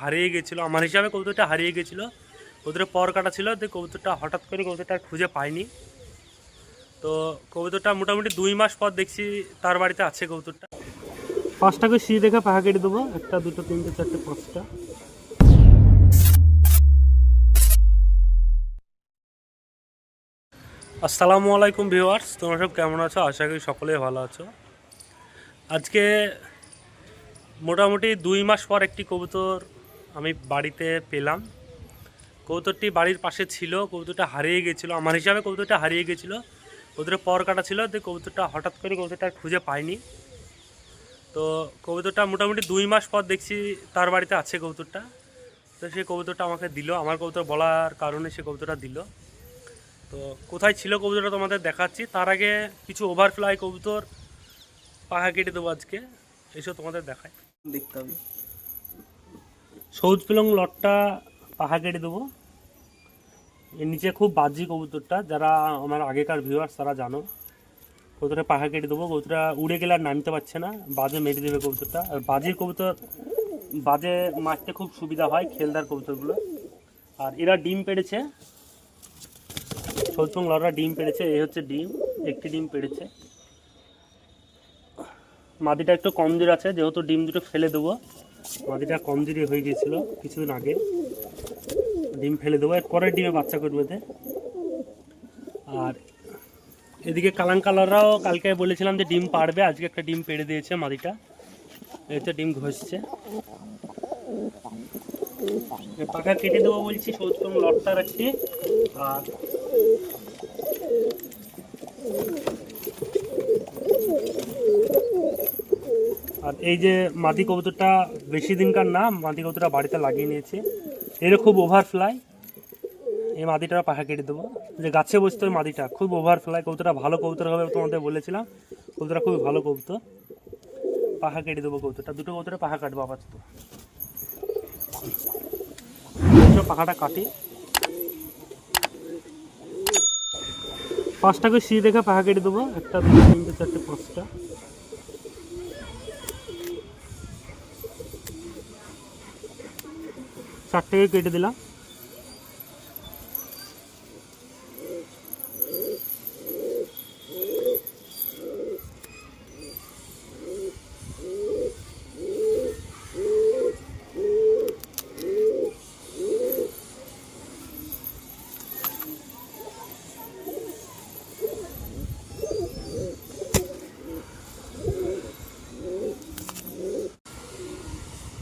হারিয়ে গেছিল। আমার হিসাবে কবুতরটা হারিয়ে গেছিল। কবুতরের পর কাটা ছিল, তো কবুতরটা হঠাৎ করে কবুতরটা খুঁজে পাইনি। তো কবুতরটা মোটামুটি দুই মাস পর দেখছি তার বাড়িতে আছে কবুতরটা। পাঁচটাকে সি দেখে পাহা কেটে দেবো। একটা, দুটো, তিনটে, চারটে, পাঁচটা। আসসালামু আলাইকুম ভিউয়ার্স, তোমরা সব কেমন আছো? আশা করি সকলেই ভালো আছো। আজকে মোটামুটি দুই মাস পর একটি কবুতর আমি বাড়িতে পেলাম। কবুতরটি বাড়ির পাশে ছিল কবুতরটা হারিয়ে গেছিল। আমার হিসাবে কবুতরটা হারিয়ে গেছিল। কবুতরের পর কাটা ছিল তো কবুতরটা হঠাৎ করে আর খুঁজে পাইনি। তো কবুতরটা মোটামুটি দুই মাস পর দেখছি তার বাড়িতে আছে কবুতরটা তো সেই কবুতরটা আমাকে দিল। আমার কবুতর বলার কারণে সে কবুতরটা দিল। তো কোথায় ছিল কবুতরটা তোমাদের দেখাচ্ছি। তার আগে কিছু ওভারফ্লাই কবুতর পাহা কেটে দেবো আজকে। এসব তোমাদের দেখায় দেখতে হবে। সবুজ পিলং লটটা পাহা কেটে দেবো। এর নিচে খুব বাজি কবুতরটা, যারা আমার আগেকার ভিউয়ার্স তারা জানো। কবুতরে পাহা কেটে দেবো, কবুতরটা উড়ে গেলে আর নামতে পারছে না, বাজে মেরে দেবে কবুতরটা। আর বাজির কবুতর, বাজে মারতে খুব সুবিধা হয় খেলদার কবুতরগুলো। আর এরা ডিম পেড়েছে। সবুজ পিলং লটটা ডিম পেড়েছে এই হচ্ছে ডিম, একটি ডিম পেড়েছে। মাদিটা একটু কমজোর আছে, যেহেতু ডিম দুটো ফেলে দেবো। মাদিটা কমজোরি হয়ে গিয়েছিল, কিছুদিন আগে। ডিম ফেলে দেবো, এর পরের ডিমে বাচ্চা করবে। আর এদিকে কালাং কালাররাও কালকে বলেছিলাম যে ডিম পারবে আজকে একটা ডিম পেড়ে দিয়েছে মাদিটা এতে ডিম ঘষছে। পাখা কেটে দেবো বলছি, সবুজ লটটা রাখছি। আর আর এই যে মাদি কবুতরটা বেশি দিনকার না, মাদি কবুতরটা বাড়িতে লাগিয়ে নিয়েছে। এর খুব ওভারফ্লাই এই মাদিটা পাখা কেটে দেবো। যে গাছে বসতে ওই মাদিটা, খুব ওভার ফ্লাই কবুতরটা ভালো কবুতর হবে তোমাদের বলেছিলাম। কবুতরটা খুবই ভালো কবুতর। পাখা কেটে দেবো কবুতরটা। দুটো কবুতরে পাখা কাটবো সব পাখাটা কাটি। পাঁচটাকে সি দেখে পাখা কেটে দেবো। একটা, দুটো, তিনটে, চারটে, পাঁচটা। চারটেকে কেটে দিলাম।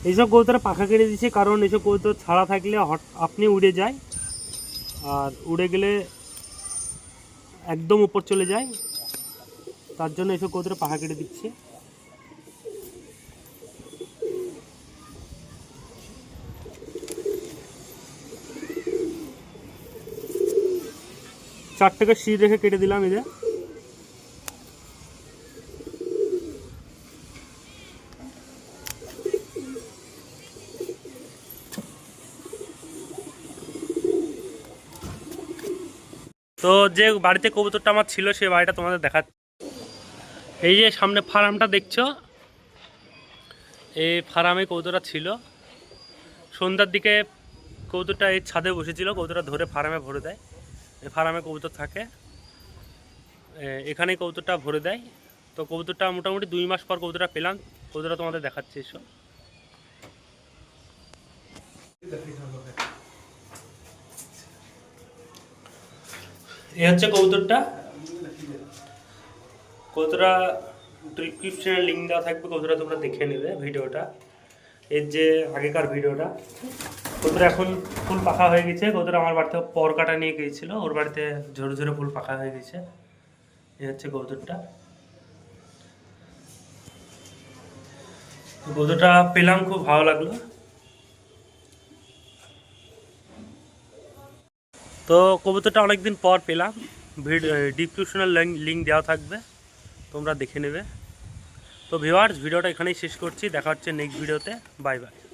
এইসব কবুতরে পাখা কেটে দিচ্ছি কারণ এইসব কবুতর ছাড়া থাকলে হট আপনি উড়ে যায়। আর উড়ে গেলে একদম উপর চলে যায়। তার জন্য এইসব কবুতরে পাখা কেটে দিচ্ছি। চারটাকে শি রেখে কেটে দিলাম এদের তো যে বাড়িতে কবুতরটা আমার ছিল সেই বাড়িটা তোমাদের দেখা এই যে সামনে ফার্মটা দেখছ? এই ফার্মে কবুতরটা ছিল। সন্ধ্যার দিকে কবুতরটা এই ছাদে বসেছিল কবুতরটা ধরে ফার্মে ভরে দেয়। এই ফার্মে কবুতর থাকে। এ, এখানেই কবুতরটা ভরে দেয়। তো কবুতরটা মোটামুটি দুই মাস পর কবুতরটা পেলাম। কবুতরটা তোমাদের দেখাচ্ছি এসব এ হচ্ছে কবুতরটা। কবুতরা ডিসক্রিপশনে লিঙ্ক দেওয়া থাকবে কবুতরা তোমরা দেখে নেবে ভিডিওটা। এর যে আগেকার ভিডিওটা। কবুতরা এখন ফুল পাখা হয়ে গেছে। কবুতরা আমার বাড়িতে পর কাটা নিয়ে গিয়েছিল। ওর বাড়িতে ঝরে ঝরে ফুল পাখা হয়ে গেছে। এ হচ্ছে কবুতরটা। কবুতরটা পেলাম, খুব ভালো লাগল। তো কবুতরটা অনেকদিন পর পেলাম। ভিডিও ডিসক্রিপশনের লিঙ্ক দেওয়া থাকবে। তোমরা দেখে নেবে। তো ভিওয়ার্স ভিডিওটা এখানেই শেষ করছি। দেখা হচ্ছে নেক্সট ভিডিওতে বাই বাই